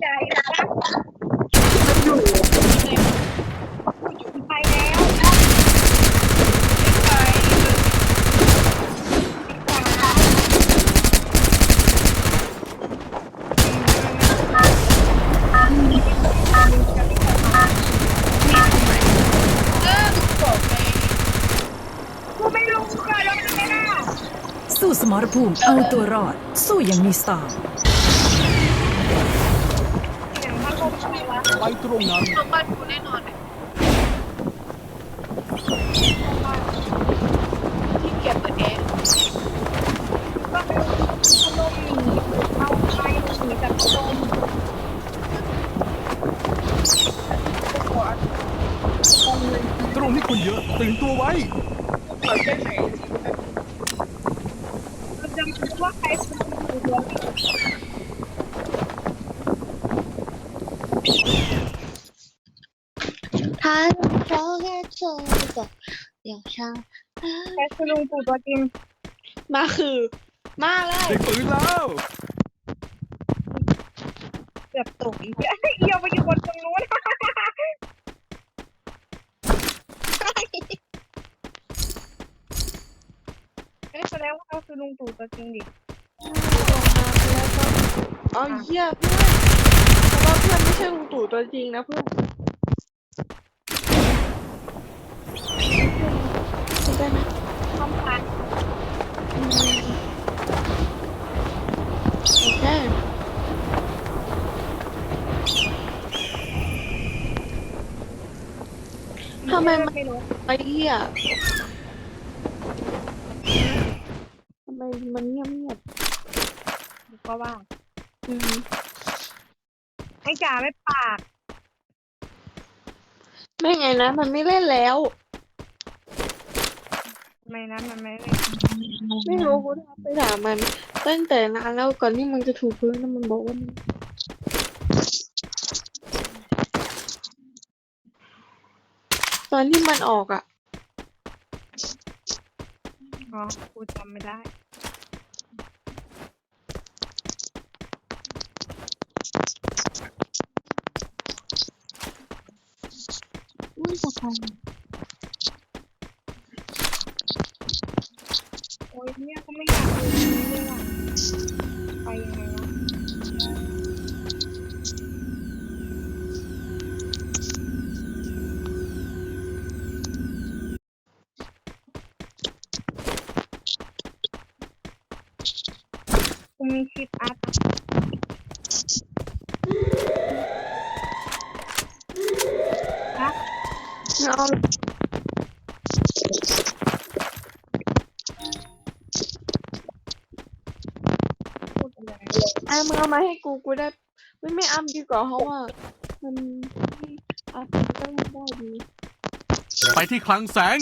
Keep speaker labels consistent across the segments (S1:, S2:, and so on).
S1: ใจนะ
S2: มันอยู่
S1: ไปแล้ว
S3: ไปเออบอกไป
S1: กูไม่รู้ค่ะแล้วทำไมล่ะ
S4: สู้สมรภูมิเอาตัวรอด สู้อย่างมีสไตล์
S1: ไมวะ
S2: ไปตรงนั้น
S3: ต้องบ้านกูแน่นอนเลยที่เก็บตัวเอง
S1: ก็เป็นพัดลมหนีเอาไปหนีจากพัดลมขอตรงเลย
S2: ตรงนี้คนเยอะตื่นตัวไว้
S3: ขอเส้นไหน
S1: เราจะรู้ว่าใครเป็นตัว
S5: 他说该做的有伤。
S1: ใครคือลุงปู่ตัวจริง
S3: มาคือ มาเลย
S2: เด็กปืนแล้ว
S1: เกือบตกอีกเอียวไปอยู่บนตรงนู้นเอ๊ะแสดงว่าเขาคือลุงตู่ตัวจริงดิ
S3: เอาเหี้ยเพื่อนเพราะว่าเพื่อนไม่ใช่ลุงตู่ตัวจริงนะเพื่อน ำไมมัน
S1: ไม่รู้
S3: ไอ้เหี้ยทำไมมันเงียบเงียบ
S1: ก็ว่า
S3: ๆอืม
S1: ไอ้จ๋าไม่ปาก
S3: ไม่ไงนะ มันไม่เล่นแล้ว
S1: ทำไมนั้นมันไม่ได้
S3: ไม่รู้กูทักไปถามมัน ตั้งแต่นานแล้วก่อนที่มึงจะถูกพื้นนะมันบอกว่ามัน ตอนนี้มันออกอะ
S1: อ๋อกูจำไม่ได้
S5: อุ้ยตกใจ
S1: โอ้ยเนี่ยก็ไม่อยากเลยเลยว่ะไปยังไง
S3: เอาไอ้มึงเอามาให้กูกูได้ไม่ไม่อัมดีกว่าเพราะว่า มันไม่อัพมันก็ไม่ได้ดี
S2: ไปที่คลังแสง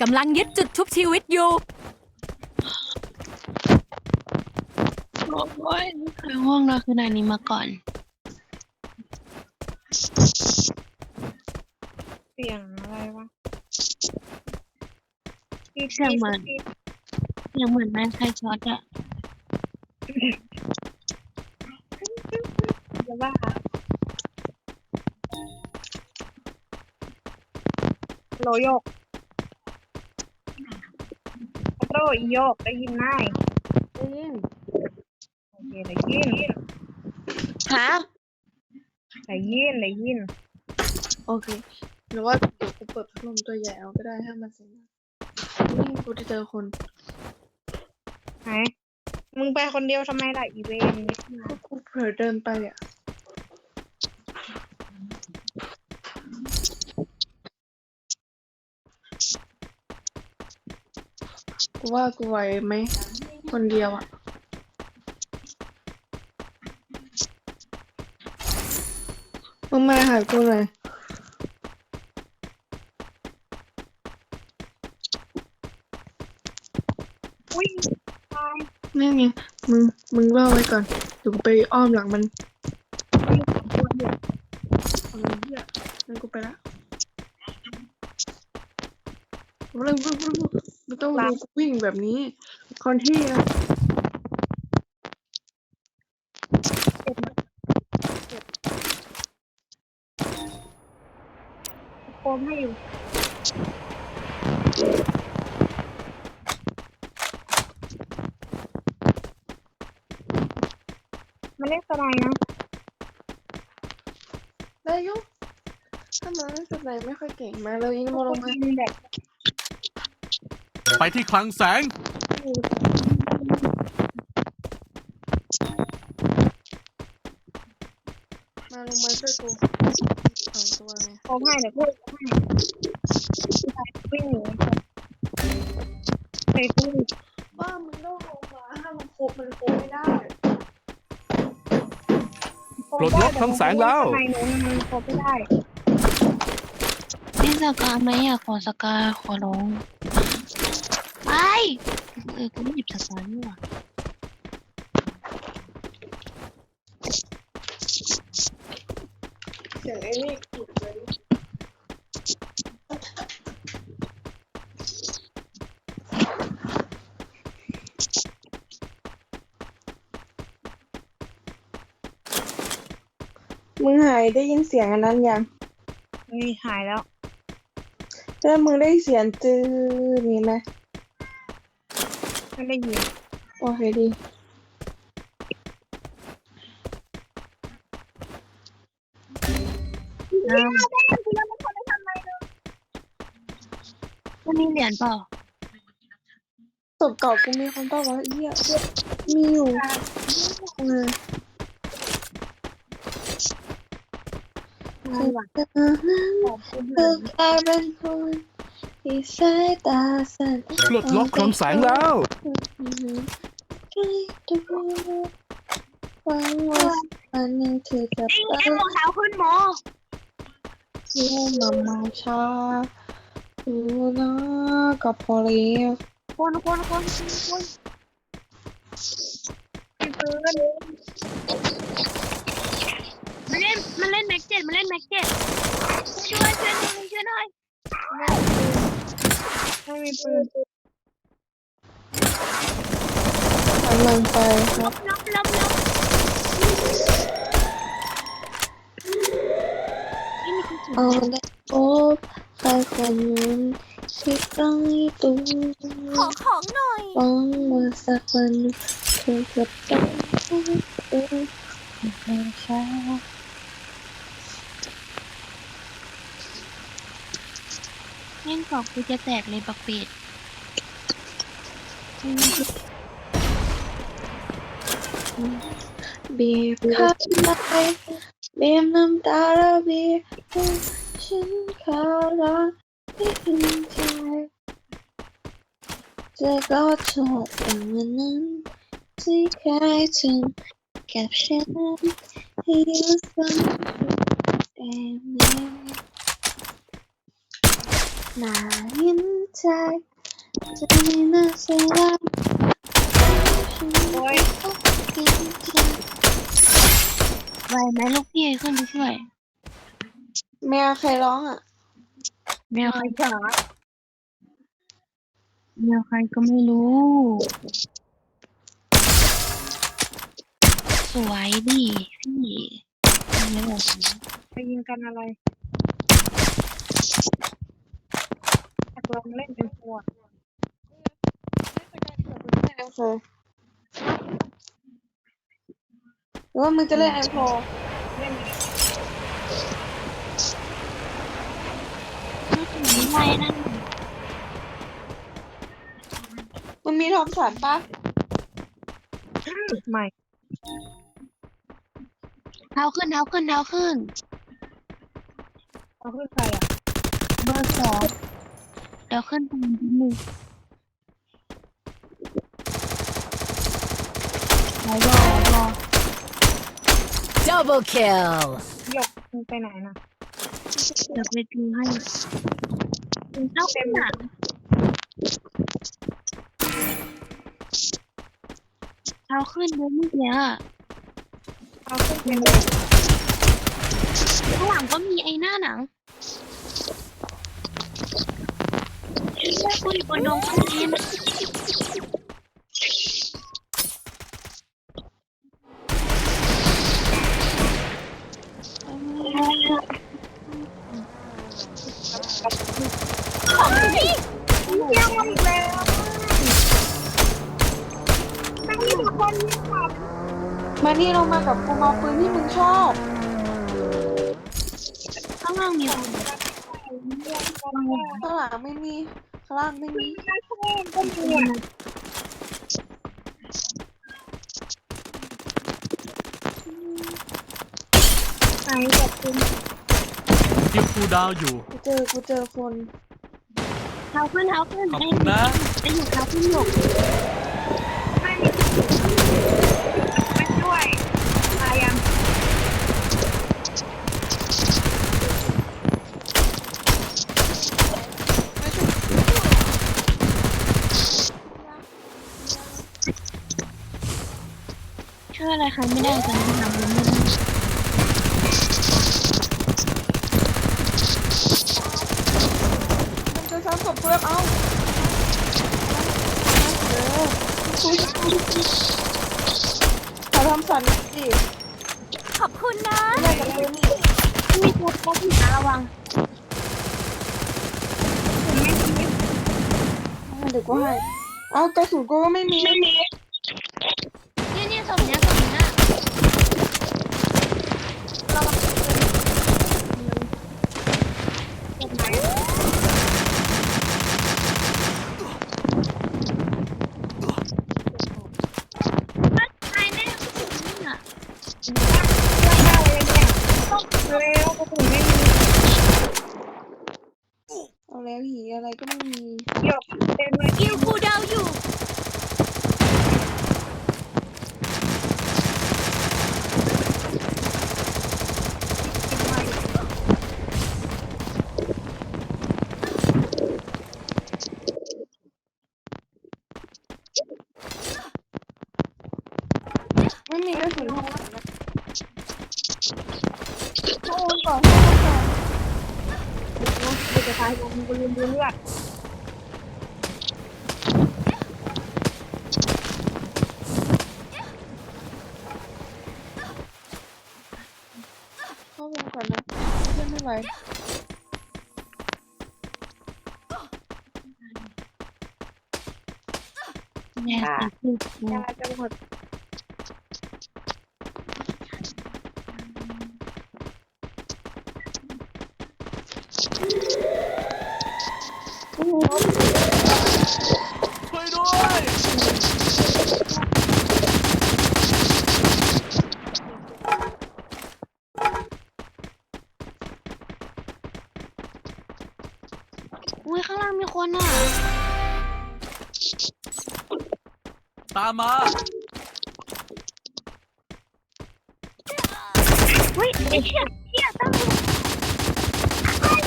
S4: กำลังยึดจุดชุบชีวิตอยู่
S5: โอ้ยไม่เคยห่วงเราขนาดนี้มาก่อน
S1: เสียงอะไรวะ
S5: เสียงเหมือนยังเหมือนแม่ใครช็อตอะ
S1: จะว่าโลโยกโล อีโยกได้ยินไหม
S3: ได้ยิน
S1: โอเคได้ยิน
S3: ฮะ
S1: ได้ยินได้ยิน
S3: โอเคหรือว่าเดี๋ยวกูเปิดพัดลมตัวใหญ่เอาก็ได้ให้มันเสียงนี่กูจะเจอคน
S1: ไหนมึงไปคนเดียวทำไมล่ะอีเวน
S3: ก็กูเผลอเดินไปอะ กูว่ากูไหวไหม คนเดียวอะมึงมาหากูหน่อย
S1: อุ้ยตาม
S3: นี่ไงมึง มึงเล่าไว้ก่อนเดี๋ยวกูไปอ้อมหลังมัน
S1: มีคนอยู่
S3: อะไรเหี้ยงั้นกูไปละเร็วเร็วเร็วเร็วไม่ ต้องดูกูวิ่งแบบนี้ คอนที่นะ
S1: โคมให้อยู่มันเล่นสไลด์นะ
S3: ได้อยุถ้ามาไม่สุดไหนไม่ค่อยเก่งมาเลยอินโมลงมา
S1: ยิงแบบ
S2: ไปที่คลังแสง
S3: มาลงมาช่วยกูสองตัวไง
S1: โคมให้เดี๋ยวพูดให้วิ่งหนีไปพูด
S3: ว่ามึงต้องลงมาถ้ามันโคบมันโคบไม่ได้
S2: ปลดล็อกคลังแสงแล้ว
S1: ทำไมหนูมันโคมไม่ได้
S5: เล่นสกาไหมอะขอสกาขอร้อง ไปเออกูไม่หยิบสกานี่หว่า
S3: เสียงไอ้นี่ขุดเลยมึงหายได้ยินเสียงอันนั้นยัง
S1: นี่หายแล้ว
S3: แล้วมึงได้เสียงจื้อนี้ไหม
S1: ไม่ได้ยิน
S3: โอเคดี
S5: อ้าวมันมีเหรียญเปล่า
S3: ศพเก่ากูมีคนตอบว่าเหี้ยมีอยู่เออ
S1: งานหวัง
S3: เธอนั้นเธอแค่เป็นคน ที่สายตาสั่น
S2: ปลดล็อกคลังแสงแล้ว
S3: ใกล้ตัวหวังว่าวันหนึ่งเธอจะ
S5: ไอ้
S3: ไป
S5: ไอ้รองเท้าขึ้นหมอ
S3: เที่ยวมามาช้าดูนะก็พอแล้ว
S5: คนคนคนคน
S1: พี่ปืน
S5: มันเล่นมันเล่นแม็กเจ็ดมันเล่นแม็กเจ็ดช่วยช่วยหน่อยช่วยหน่อย
S1: ไม่มีปืน
S3: กำลังไปครับ
S5: ลบลบลบนี่มีคนสูง
S3: เอาได้พบใครคนนั้นที่ใกล้ตัว
S4: ขอของหน่อย
S3: หวังว่าสักวันเธอจะต้องตัวไม่ช้า
S5: เล่น กอกกูจะแตกเลยบักเป็ด
S3: บีบข้างในบีบน้ำตาระบีบฉันขอร้องให้เห็นใจจะก็ชอบอย่างวันนั้นที่เคยทำกับฉันให้รู้สึกได้ไหม น่าเห็นใจจะไม่น่าเสียดายฉัน
S1: โอ้ย
S3: ก็เห็นใจ
S5: ไหวไหมลูกพี่ขึ้นไปช่วย
S3: แมวใครร้องอะ
S5: แมวใคร
S1: จ๋า
S5: แมวใครก็ไม่รู้ สวยดิพี่
S1: ไปยิงกันอะไร ตกลงเล่นเป็นตัว
S3: แอมโฟหรือว่ามึงจะเล่นแอมโฟ
S1: เล่น
S5: ไม่นั่น
S3: มึงมีทอมสันปะ
S1: ใหม่
S5: เท้าขึ้นเท้าขึ้นเท้าขึ้น
S1: เขาคือใครอะ
S5: เบอร์สอง เดี๋ยวขึ้นตรงนี้หนึ่งรอรอรอ
S4: double kill
S1: หยกมึงไปไหนนะ
S5: เดี๋ยวไปดูให้เท้าขึ้นอะเท้าขึ้นเยอะเมื่อกี้อะ
S1: เขาขึ้นเป็น
S5: ข้างหลังก็มีไอ้หน้าหนัง กูอยู่บนดงต้นนี้นะ
S1: เที่ยวมาอีกแล้วนั่งนี่ทุกคนนี่ค่ะ
S3: มานี่เรามากับกูมาปืนที่มึงชอบ
S5: ข้างล่างมีคน
S3: ข้างหลังไม่มี ข้างล่างไม่มี
S1: น่าชอบก็มีอะไหนแบบคุณ
S2: คิวคูลดาวน์อยู่
S3: กูเจอกูเจอคน
S5: เท้าขึ้นเท้าขึ้น
S2: ขอบ
S5: ได้
S2: คุณนะ
S5: ได้อยู่เท้าขึ้นอยู่
S1: ไม่ไม่ช่วยตายยัง
S5: ช่วยอะไรใครไม่ได้ตอนนี้ทำเลยไม่ได้
S3: มึงจะซ้ำศพกูแล้วเอาเออคุยขอทำสันสิ
S4: ขอบคุณนะ
S3: ไม่กับปืนนี่
S5: มีตัวป๊อปอยู่นะระวัง
S3: เดี๋ยวกูให้เอากระสุนกูก็ไม่มี
S1: ไม่มี
S5: เนี่ยเนี่ยศพเนี้ยศพเนี้ย
S1: กฎหมาย
S5: ตายแน่กระสุนเนี่ย
S1: ได้เลยเนี่ย ต้องเร็วกระสุนไม่มี
S3: เอาแล้วหีอะไรก็ไม่มี
S1: หยกเต็มเลย
S4: คิวคูดาวน์อยู่
S3: ไม่มีกระสุนห้อง นะห้องก่อนห้องก่อน
S1: เดี๋ยจะตายลงกูลืมดูเลือด
S3: เข้าวงก่อนนะเพื่อนไม่ไหว
S5: แน่ติดคือ
S1: ยาจะหมด
S5: อุ้ยข้างล่างมีคนอะ
S2: ตามมา
S5: เฮ้ยไอ้เชี่ยเชี่ยตั้งอยู่เฮ้ย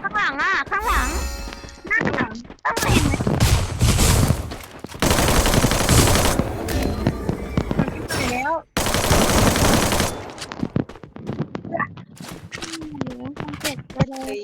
S5: ข้างหลังอะ ข้างหลังหน้าข้างหลังตั้งเห็นไหม
S1: มันขึ้นแล้วอ
S5: ืมเจ็บไปเลย